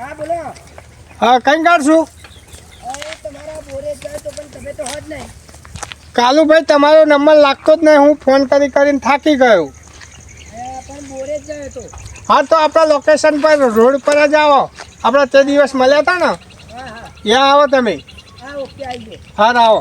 હા બોલો. હા કઈ કાઢશું કાલુભાઈ તમારો નંબર લાગતો જ નહીં. હું ફોન કરી કરીને થાકી ગયો. હા તો. આપણા લોકેશન પર રોડ પર જ આવો. આપણે તે દિવસ મળ્યા હતા ને? ત્યાં આવો તમે. હા આવી.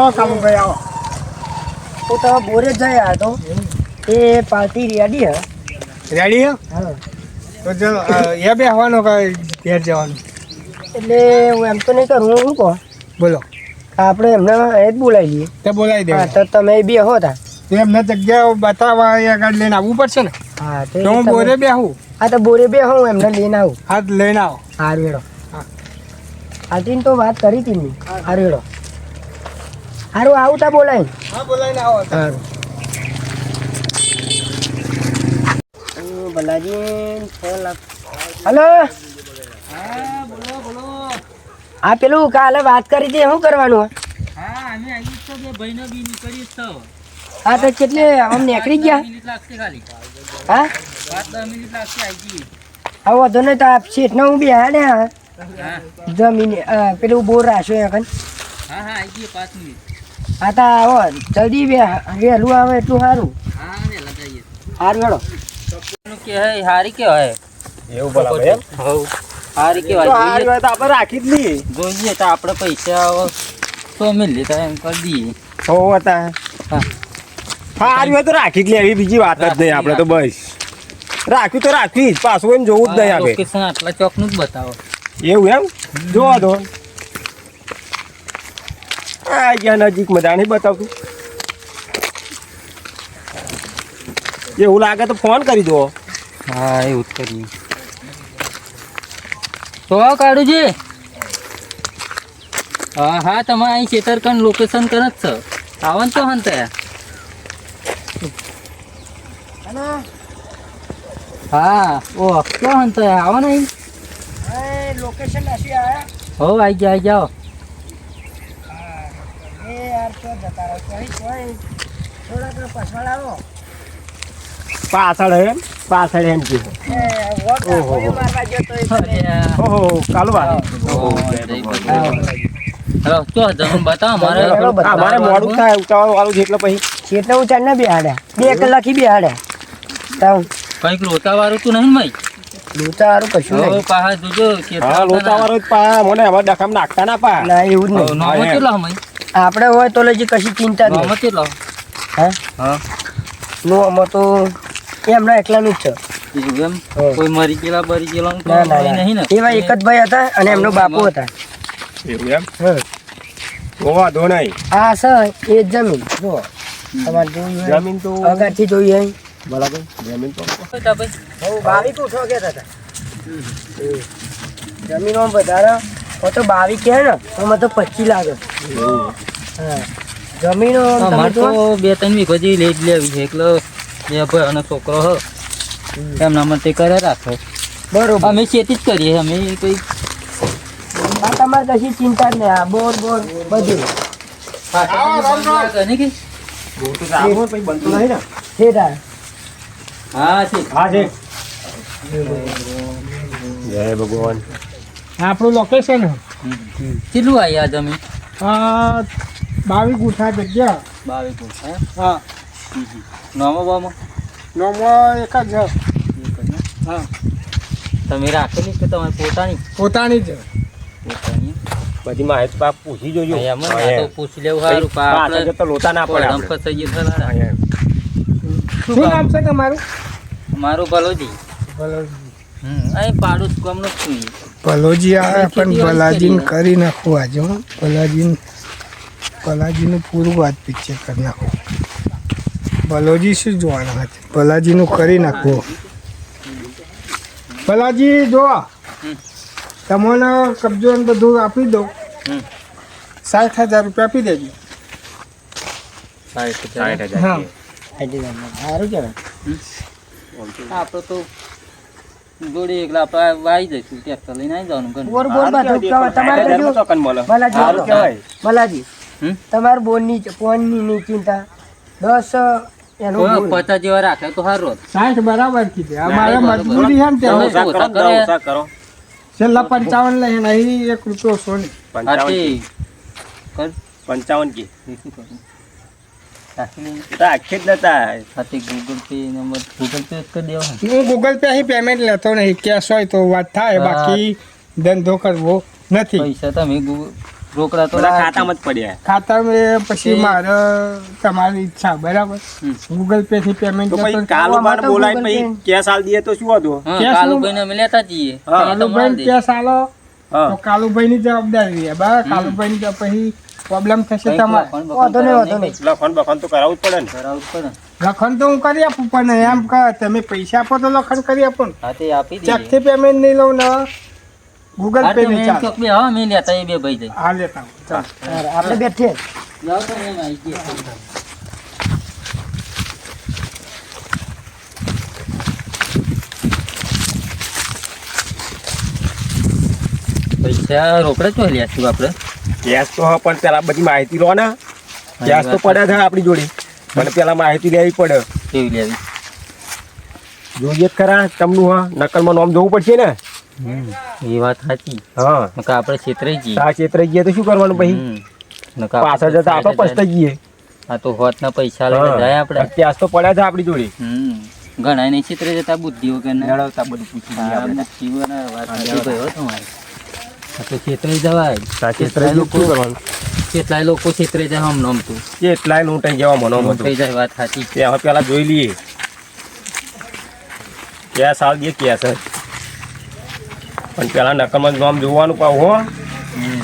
આવો કાલુભાઈ આવો તો બોરે જાય આ તો. એ પાર્ટી રેડી હે. રેડી હે? તો જો એ બે આવવાનો કે ઘેર જવાનું? એટલે હું એમ તો નહીં કરું હું શું કહું? બોલો. આપણે એમને એ જ બોલાવી લઈએ. તે બોલાવી હા દે તો તમે બે હો તા. એમને જગ્યાઓ બતાવવા અહીંયા આગળ લઈને આવવું પડશે ને? હા તો હું બોરે બે આવું હા તો બોરે બે હું એમને લઈને આવું. હા લઈને આવો. હારું હેડો. હા. આટીને તો વાત કરી હતી મેં. હારું હેડો. હારું આવું તા બોલાય. હા બોલાવીને આવો. હારું. ભલાજી ફોન હલો? હા બોલો બોલો. આ પેલું કાલે વાત કરી હતી શું કરવાનું? હે? હા અમે આવી તો બે ભાઈનો બી નીકળી તો. હા તો કેટલે આમ નીકળી ગયા? મિનિટ લાગશે ખાલી. હા? પાંચ દસ મિનિટ લાગશે આવી જઈએ હા વાંધો નહીં તો આ શેઠને હું બી હાડે હા. હા. જમીન પેલું બોર રાખ્યો હા હા આવી જઈએ પાંચ મિનિટ હા તો આવો જલ્દી બે વહેલું આવે એટલું સારું હા ને લગાવીએ. સારું હેડો. કે હે હારી કે હે? એવું બોલાવે એમ? હવ હારી કે હોય હારી હોય તો આપણે રાખી જ લઈએ જોઈએ તો આપણે પૈસા આવો. તો મિલી તો એમ કરી દઈએ. હો હતા હા. હા હારી હોય તો રાખી જ લેવી બીજી વાત જ નહીં આપણે તો બસ. રાખ્યું તો રાખવી જ પાછું એમ જોવું જ નહીં લોકેશન આટલા ચોકનું જ બતાવો. એવું એમ? જોવા દો. આ ગયા નજીક મજા નહીં બતાવતું. એવું લાગે તો ફોન કરી દો. હા એવું જ કરીએ. તો કાઢું છે? હા હા તમારે અહીં ચેતરકન લોકેશન કર જ છો. આવો ને તો હન તયા. હા ઓ તો હન તયા. આવો ને લોકેશન હો આઈ ગયા આઈ જાઓ. યાર તો જતા રહો કોઈ કોઈ થોડાક પછવાડ આવો. પાછળ એમ? પાછળ એમ કે ઓહો. તો તમે ઓહો કાલુ હલો બતાવો મારે મારે મોડું થાય ઉતાવળ વાળું છે એટલે પછી. એટલે હું ચાર ને બેહાડ્યા બે કલાકથી બેહાડ્યા તાવ. કંઈક રોતાવાળું તું નહીં ભાઈ? હારું કશું નહીં. પાહા જોજો હા લોટા જ પા મને હવે ડખામ નાખતા ના પા ના એવું જ નહીં. કેટલો આપણે હોય તો લજી કશી ચિંતા નહીં. કેટલો? હા? હા. નો આમાં તો એમના એકલાનું જ છે. બીજું એમ કોઈ મરી ગયેલા મરી ગયેલા ના ના નહીં ને? એવા એક જ ભાઈ હતા અને એમનો બાપુ હતા. એવું એમ? હા દો નહીં. આ સર એ જ જમીન. જો તમારે જોઈએ જમીન તો અગાથી જોઈએ બરાબર. જમીન તો બેટા ભાઈ? હું બાવી હતા. જમીનો વધારે હું તો બાવી કહે ને તો મને તો પચી લાગે. જમીન જમીનો અમારે તો બે ત્રણ વીઘો જેવી લઈ જ લેવી છે એટલે બે ભાઈ અને છોકરો હો. એમના માટે કરે રાખો. બરોબર. અમે ખેતી જ કરીએ અમે કઈ તમારે કશી ચિંતા જ નહીં આ બોર બોર બધું. નહીં કે? આવું પછી બનતું નહીં ને છે તાર હા છે હા છે જય ભગવાન. આપણું લોકેશન કેટલું આવ્યા તમે બાવી ગુઠા જગ્યા. બાવી ફૂટ, હે? હા. નોમો બોમો? નોમો એક જ હા. તમે રાખેલી કે તમારી પોતાની? પોતાની જ પોતાની? બધી માહિતી પાક પૂછી જોજો. તો પૂછી લેવું સારું પા પાછળ આપણે જતો લોતા ના પડે આપણે. ફસાઈ ગયો. શું? નામ છે તમારું? મારું ભલોજી. હમ અહીં પાડું જ ગામનો છું. ઈ. ભલોજી આવે પણ પલાજીને કરી નાખું નાખવું આજે હું. ભલાજીને ભલાજીનું પૂરું વાત પિક્ચર કરી નાખવું ભલોજી શું જોવાના હતી પલાજીનું કરી નાખવું પલાજી જો. હમ. તમને કબજો ને બધું આપી દઉં. સાઠ હજાર રૂપિયા આપી દેજો. સાઠ હજાર. હા. સારું કહેવાય આપણે તો જોડે એકલા આપણે વાઈ જઈશું ટ્રેક્ટર લઈને આવી જવાનું ઘરે. બોર બોર બધું કહેવાય. તમારે જો બાલાજી સારું કહેવાય. બાલાજી તમારે બોનની ફોનની ની ચિંતા. દસ. પચાસ જેવા રાખે તો સારું સાઠ બરાબર કીધી. ના, અમારે મજબૂરી છે ને કરો છેલ્લા પંચાવન લઈને અહીં એક રૂપિયો સોની. પંચાવન પંચાવન કે એ શું કરું? રાખી લઈએ. એ તો આખે જ નતા. સાથે Google Pay number Google Pay કરી દેવાનો. હું ગૂગલ પે અહીં પેમેન્ટ લેતો નહીં. કેશ હોય તો વાત થાય બાકી ધંધો કરવો નથી. પૈસા તમે રોકડા તો ખાતામાં જ પડ્યા. ખાતામાં પછી મારે તમારી ઈચ્છા બરાબર? ગૂગલ પે થી પેમેન્ટ તો પછી કાલો બાર તો બોલાય પછી કેશ આલ દઈએ તો શું હતું? કેશ કાલુભાઈ ને અમે લેતા જઈએ. હા. એ તો કાલુભાઈ દે. આલો તો કાલુભાઈ ની જવાબદારી બરાબર? કાલુભાઈ ની પછી પ્રોબ્લેમ થશે તમારે. લખણ બખણ વાંધો નહીં, વાંધો નહીં. લખણ બખણ તો કરાવવું જ પડે ને. કરાવવું જ પડે ને. લખણ તો હું કરી આપું પણ એમ કે તમે પૈસા આપો તો લખણ કરી આપો ને. હા તે આપી ચેક દઈએ થી પેમેન્ટ નહીં લઉં ને ગૂગલ હા પે નહીં ચાલે. મેં ચોક બે હા મેં લેતા એ બે ભાઈ જાય. હા લેતા ચાલ. આપણે બેઠે જાવ તો એમ આવી ગયા. પૈસા રોકડા ચો લ્યા છું આપણે. કેશ તો પણ પેલા બધી માહિતી લો ને. કેશ તો પડ્યા છે આપણી જોડે. પણ પેલા માહિતી લેવી પડે. કેવી લેવી? જોઈએ જ ખરા તમનું હા. નકલમાં નોમ જોવું પડશે ને. એ વાત સાચી. હા. આપણે છેતરાઈ જઈએ. આ છેતરાઈ જઈએ તો શું કરવાનું પછી? પાછળ જતા આપણે પસ્તાઈ જઈએ. આ તો હોત ના પૈસા લઈને જાય આપણે. કેશ તો પડ્યા છે આપણી જોડે. ઘણા ને છેતરે જતા બુદ્ધિ વગર મેળવતા બધું પૂછી જીવન વાત ભાઈ હો જવાય આ ક્ષેત્રે જઈએ તો શું કરવાનું? કેટલાય લોકો છેતરે જાય હમ નમ તું. કેટલાય લૂંટાઈ જવા મનો થઈ જાય વાત સાચી. તે હવે પેલા જોઈ લઈએ. ક્યાં દઈએ કેશ જ પણ પેલા નકલમાં નામ જોવાનું પાવ હો.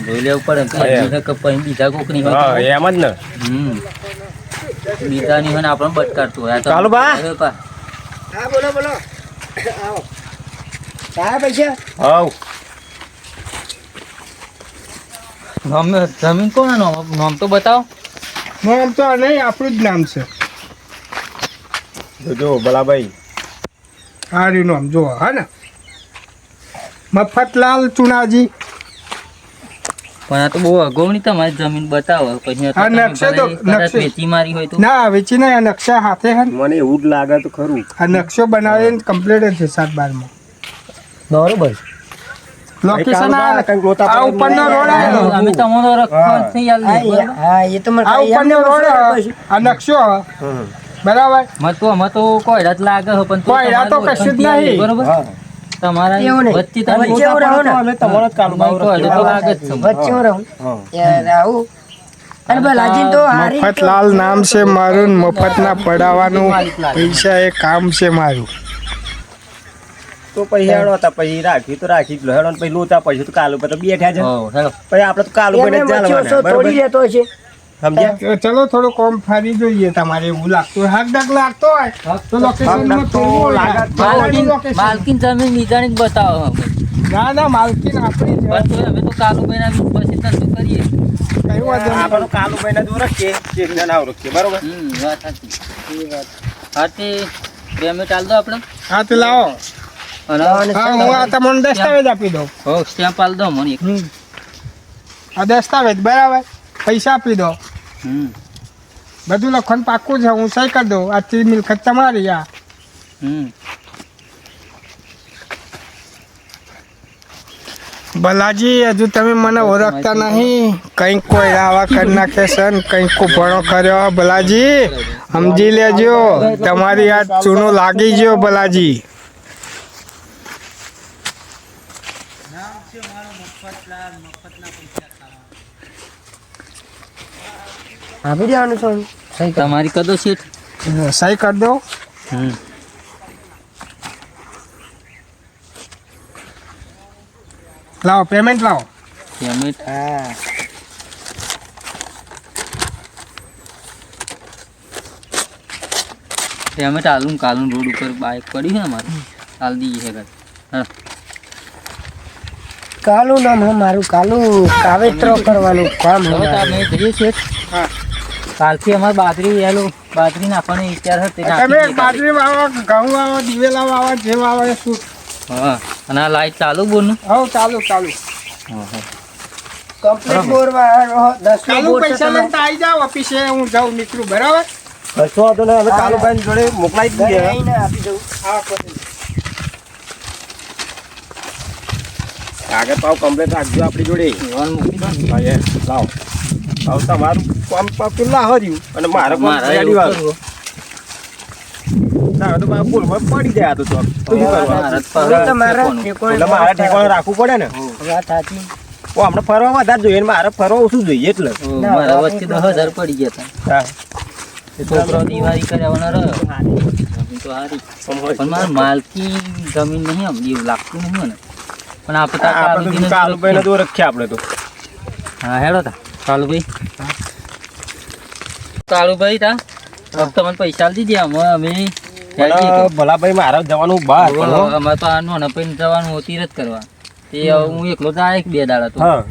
જોઈ લેવું પડે એમ. પછી બીજા કોકની હા એમ જ ને. બીજાની હોય ને આપણને બટકારતું હોય. આ તો ચાલો બા. હા બોલો બોલો. આવો. હા પૈસા હવ નામ જમીન કોણ નામ નામ તો બતાવો. નામ તો નહીં આપણું જ નામ છે. જોજો ભલાભાઈ. હારી નામ જો હા ને? મફતલાલ ચુનાજી. પણ આ તો બહુ અગવણી તમારી જમીન બતાવો. પછી આ નકશા તો- વેચી મારી હોય તો. ના વેચી નહીં આ નકશા હાથે હે મને એવું જ લાગે તો ખરું. આ નકશો બનાવીને કમ્પ્લીટ જ છે સાત બારમાં. બરોબર લોકેશન આ આ ઉપરનો રોડ આવેલો. અમે તમારો રખવા થઈ હા. એ- બરાબર? હા એ તો મને આ ઉપરનો રોડ આ નકશો બરાબર? મત તો અમે તો લાગે પણ તો કોયડા તો કશું જ નહીં. બરોબર? તમારા વચ્ચે તમે વચ્ચે રહો ને. અમે તમારો જ કાલું તમારું લાગે જ વચ્ચે હું. યાર આવું અને બાલાજી તો હારી મફતલાલ નામ છે મારું ને મફતના પડાવવાનું પૈસા એ કામ છે મારું. તો પછી હેડો હતા પછી રાખી તો રાખી જ લો. હેડો ને પછી લોચા પછી તો કાલુ પર તો બેઠા છે. પછી આપણે તો કાલુ પર જ એમને વચ્ચે ચાલવાના. ઓછો બરાબર? તોડી લેતો હશે. સમજ્યા? ચલો થોડો કોમ ફરી જોઈએ તમારે એવું લાગતું હોય. હાક ડાક લાગતો હોય તો લોકેશન તો માલકીન માલકીન જમીન બીજાની બતાવો ના ના માલકીન આપણી છે બસ તો કાલુ તો કાલુભાઈના બી પછી ધંધો કરીએ. કઈ વાંધો નહીં. આપણે કાલુ કાલુભાઈ ના દૂર રાખીએ. ચેતના ના રાખીએ બરોબર? હમ વાત સાચી. હા તે પેમેન્ટ આલ દો આપણે. હા તે લાવો. હા હું આ તમને દસ્તાવેજ આપી દઉં. હો સ્ટેમ્પ આલ દો મને આ દસ્તાવેજ બરાબર? પૈસા આપી દો. બધું લખવાનું પાક્કું છે હું સહી કરી દઉં. આજથી મિલકત તમારી આ. બલાજી હજુ તમે મને ઓળખતા નહીં. કંઈક કોઈ આવા કરી નાખે છે ને કંઈક ભણો કર્યો. બલાજી સમજી લેજો. તમારી આ ચૂનો લાગી ગયો બલાજી. આપી દેવાનું સોનું. સહી કર. તમારી કદો સીટ? સહી કરી દો. હમ. લાવો પેમેન્ટ લાવો. પેમેન્ટ હા. પેમેન્ટ આલું કાલું રોડ ઉપર બાઇક પડી છે અમારે હાલ દઈએ છે ઘર. હા કાલું નામ હે મારું કાલું કાવેત્ર કરવાનું કામ હે મારું. જઈએ છીએ. હા. કાલથી અમારે બાજરી એલું બાજરી નાખવાની વિચાર હતો તે તમે. બાજરી વાવો ઘઉં વાવો દિવેલા વાવો જે વાવો એ શું? હા અને આ લાઈટ ચાલુ બોરનું હા ચાલુ ચાલુ. કમ્પ્લીટ બોર વાળો દસ નો ચાલુ બોર પૈસા તો આવી જાવ ઓફિસે હું જાઉં નીકળું બરાબર? કશો વાંધો નહીં હવે કાલુભાઈ જોડે મોકલાઈ દઈએ આપી દઉં. હા પછી આગળ પાવ કમ્પ્લેટ રાખજો આપણી જોડે. જીવન મૂકી દો ને. હા, એ, લાવો હવે તમારું કામ પાવ કેટલા હર્યું? અને મારે ગાડી વાળું? પડી જાય તો? મારે. ઠેકોણે રાખવું પડે ને. વાત સાચી હમણાં ફરવા વધારે જોઈએ મારે ફરવા ઓછું જોઈએ એટલે. મારા વચ્ચે દસ હજાર પડી ગયા હતા. છોકરો દિવાળી કર્યાવાનો રહ્યો. તો હારી. પણ મારે માલકી જમીન નહીં આમ એવું લાગતું નહીં મને. પણ આપણે આપણે તો કાલુભાઈને તો રખ્યા આપણે તો. હા હેડો તા કાલુભાઈ. કાલુભાઈ તા ફક્ત મને પૈસા દીધી આમ અમે ભલાભાઈ મારે જવાનું બહાર અમારે તો આ નોના પૈન જવાનું હોતી જ કરવા. તે હું એકલો તો એક બે દાડા તો. હા.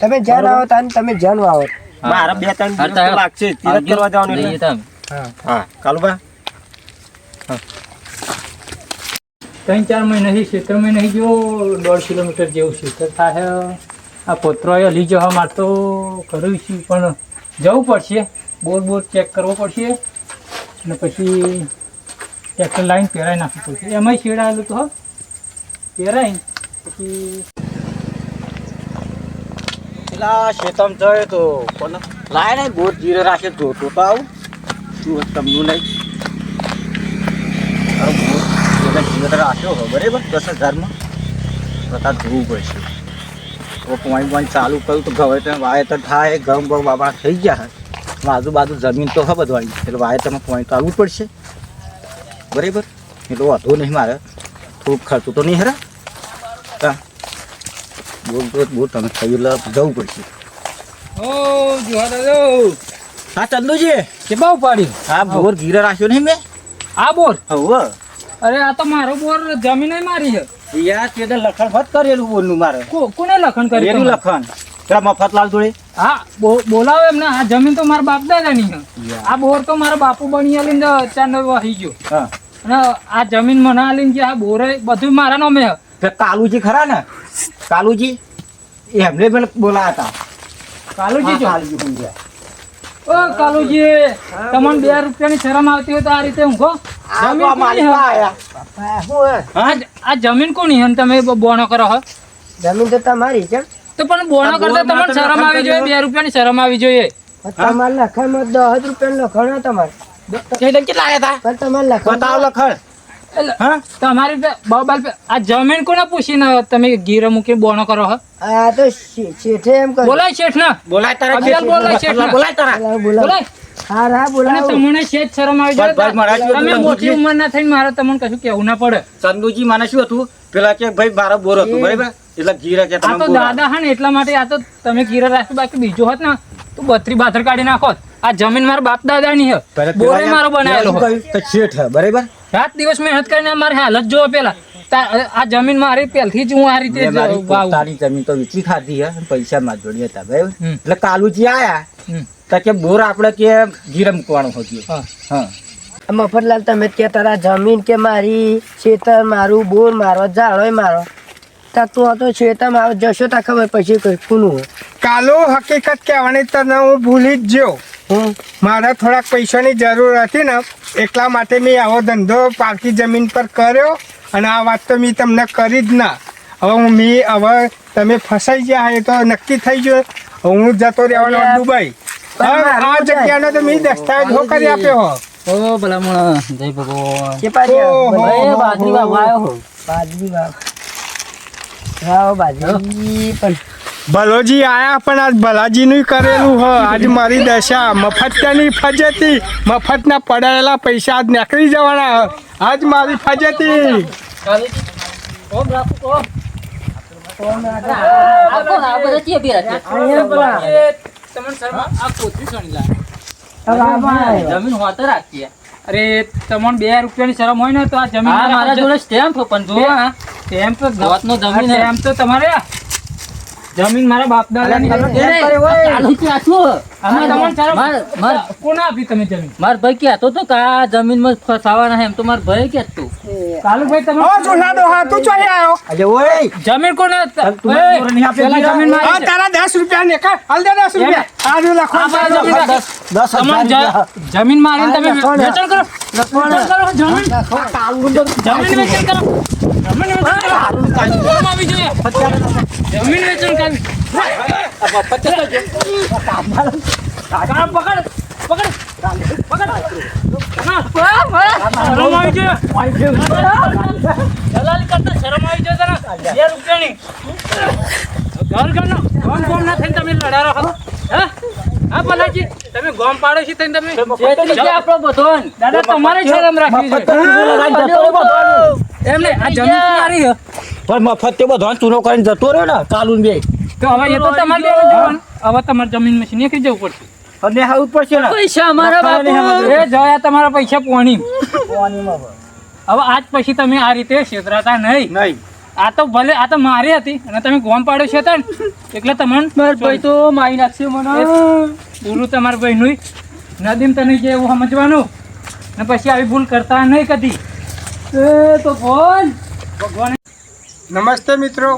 તમે જ્યાં આવો ત્યાં તમે જ્યાં આવો. મારે બે ત્રણ લાગશે તીરથ કરવા જવાનું હા કાલુભાઈ હા. કાલુભાઈ ત્રણ ચાર મહિનાથી ક્ષેત્રમાં નહીં જો દોઢ કિલોમીટર જેવું ક્ષેત્ર થાય. આ પોતરો હલી જવા માટે તો કર્યું છે, પણ જવું પડશે. બોર બોર ચેક કરવો પડશે. અને પછી ટ્રેક્ટર લાઈન પહેરાઈ નાખવું પડશે. એમાંય શેડાયેલું તો પહેરાય. પછી પેલા શેતમ થયો તો. પણ લાય ને, બોર જીરો રાખે તો તો તો આવું. શું તમને નહીં હવે બોર જીરે રાખ્યો હો બરાબર? દસ હજારમાં. બધા જોવું પડશે. હવે પોઈન્ટ પોઈન્ટ ચાલુ કર્યું તો ગવે તો વાવેતર થાય ગમ ગમ બાબા થઈ ગયા આજુબાજુ જમીન તો ખબર બધવાની એટલે વાવેતરમાં પોઈન્ટ ચાલવું પડશે. બરાબર? એટલો વાંધો નહીં મારે. થોડુંક ખર્ચું તો નહીં હરા હા બોલ બહુ તમે થઈ એટલે જવું પડશે. ઓ દાદો હા ચંદુજી. કે બહુ પાડી? હા બોર ગીરે રાખ્યો નહીં મેં? આ બોર? હવે. અરે આ તો મારો બોર જમીન મારી છે. યાર તે લખણ ફત કરેલું બોલનું મારે. કોને લખણ કરી એનું તમારે? લખણ. પેલા મફતલાલ જોડે. હા બોલાવો એમને. આ જમીન તો મારા બાપ દાદાની છે. આ બોર તો મારા બાપુ બની આલીને અચાનક વહી ગયો. હા. અને આ જમીન મને આલીને જે આ બોર બધું મારા નામે કાલુજી ખરા ને? કાલુજી? એમને પણ બોલાયા હતા. કાલુજી કાલુજી. ઓ કાલુજી તમને બે રૂપિયાની શરમ આવતી હોય તો આ રીતે ઊંઘો આ જમીન કોની માલિકા છે? આયા. શું હે? આ જ- આ જમીન કોની છે અને તમે બોણો કરો હો જમીન તો તમારી છે તો પણ બોણો કરતા તમને શરમ લખાણ આવી જોઈએ. બે રૂપિયાની શરમ આવી જોઈએ તમારે લખાણમાં દસ રૂપિયા લખાણ તમારે કેટલા આયા હતા તમારે લખાણ બતાવો લખણ તમારી બબલ આ જમીન કોને પૂછીને તમે ગીરે મૂકીને બોનો કરો છો આ તો શેઠે એમ કર્યું બોલાય શેઠ ને બોલાય તારા બોલાય બોલાય તારા. બોલાય. હા હા અને તમને શેઠ શરમ આવી બસ, બસ, મારા જોઈએ જેવું તમે મોટી સમજી. ઉંમરના થઈને મારે તમને કશું કહેવું ના પડે. ચંદુજી મને શું હતું? પેલા કે ભાઈ મારો બોર હતું. બરાબર? એટલે ગીરે કે તમે તો દાદા હા ને એટલા માટે આ તો તમે ગીરા રાખ્યું બાકી બીજો હોત ને તો બત્રી બાથર કાઢી નાખો આ જમીન મારા બાપ દાદાની છે બોરે મારો બનાવેલો શેઠ હે, બરાબર? રાત દિવસ મહેનત કરીને મારે હાલત જોવો પેલા આ જમીન મારી પહેલથી જ હું આ રીતે જ. પોતાની જમીન તો વેચી ખાધી હે પૈસા માં જોડી હતા ભાઈ. એટલે કાલુજી આયા તો કે બોર આપણે કે ગીરે મૂકવાનું હતું હા. હા મફતલાલ તમે કે તારા જમીન કે મારી ખેતર મારું બોર મારો ઝાડોય મારો તા તું આ તો ખેતર મારો જશો તા ખબર પછી કઈ કોનું. કાલો હકીકત કહેવાની તને હું ભૂલી જ ગયો મારે થોડાક પૈસાની જરૂર હતી ને એટલા માટે મેં આવો ધંધો પારકી જમીન પર કર્યો અને આ વાત તો મેં તમને કરી જ ના. હવે હું મેં હવે તમે ફસાઈ ગયા એ તો નક્કી થઈ ગયો. હવે હું જતો રહેવાનો દુબઈ. આ જગ્યાનો તો મેં દસ્તાવેજ હો કરી આપ્યો હો. ઓ ભલામણ જય ભગવાન. કે પાછી બાજરી વાવવા આવ્યો હો. બાજરી વાવ. વાવ બાજરી પણ ભલોજી આયા પણ આજ ભલાજીનું કરેલું હ. આજ મારી દશા. મફતની ફજેતી? મફતના પડાયેલા પૈસા આજ નીકળી જવાના હ. આજ મારી ફજેતી. જમીન હોતે રાખીએ અરે તમને બે રૂપિયાની શરમ હોય ને તો આ જમીન મારા જોડે સ્ટેમ્પ પણ જો સ્ટેમ્પ તો જાતનો જમીન એમ સ્ટેમ્પ તો તમારે. જમીન મારા બાપ દાદાની અરે, છે. અરે, ઓય. ચાલુ છે? આ શું? આમાં તમને ચાલો- માર- માર- કોને આપી તમે જમીન? માર ભાઈ કહેતો તો કે આ જમીનમાં ફસાવાના એમ તો માર ભાઈ કહેતો કાલુભાઈ તમે ઓ જુના ડોહા તું ચોહી આવ્યો અરે ઓય. જમીન કોને? જમીન હા મારી તારા દસ રૂપિયા ને કાઢ હાલ દે દસ રૂપિયા. આ રહ્યું લખો આ જમીન રાખો. દસ તમારે હજાર જ- જમીન મારીને તમે વેચાણ કરો. વેચાણ કરો જમીન. જમીન વેચાણ કરો. જમીન વેચાણ કરવી આ પકડ પકડ દલાલી કરતા શરમ આવી જોઈએ તને બે રૂપિયાની. ઘર ઘરનો ગોમ ગોમ ના થઈને તમે લડારો છો હા? ભલાજી તમે ગોમ પાડો છો થઈને તમે આપણો બધો દાદા તમારે શરમ રાખવી છે. એમ નહીં આ જમીન તમારી છે. પણ મફત તે બધો ચૂનો કરીને જતો રહ્યો ને ચાલુ બે. તો હવે એ તો તમારે હવે તમારે જમીનમાં નીકળી જવું પડશે. અને હા પડશે ને પૈસા અમારા બાપુ. એ જયા તમારા પૈસા પોણી હવે આજ પછી તમે આ રીતે છેતરાતા નહીં. નહીં. આ તો ભલે આ તો મારી હતી અને તમે ગોમ પાડો છે તને એટલે તમને ભાઈ તો મારી નાખશે મને. પૂરું તમારા ભાઈનું. નદીમ તને જે એવું સમજવાનું. ને પછી આવી ભૂલ કરતા નહીં કદી. એ તો બોલ. ભગવાન નમસ્તે મિત્રો.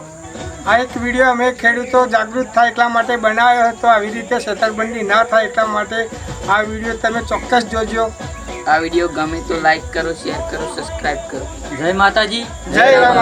આ એક વીડિયો અમે ખેડૂતો જાગૃત થાય એટલા માટે બનાવ્યો હતો. આવી રીતે છેતરબંધી ના થાય એટલા માટે આ વીડિયો તમે ચોક્કસ જોજો. આ વીડિયો ગમે તો લાઈક કરો શેર કરો સબસ્ક્રાઇબ કરો. જય માતાજી. જય રામ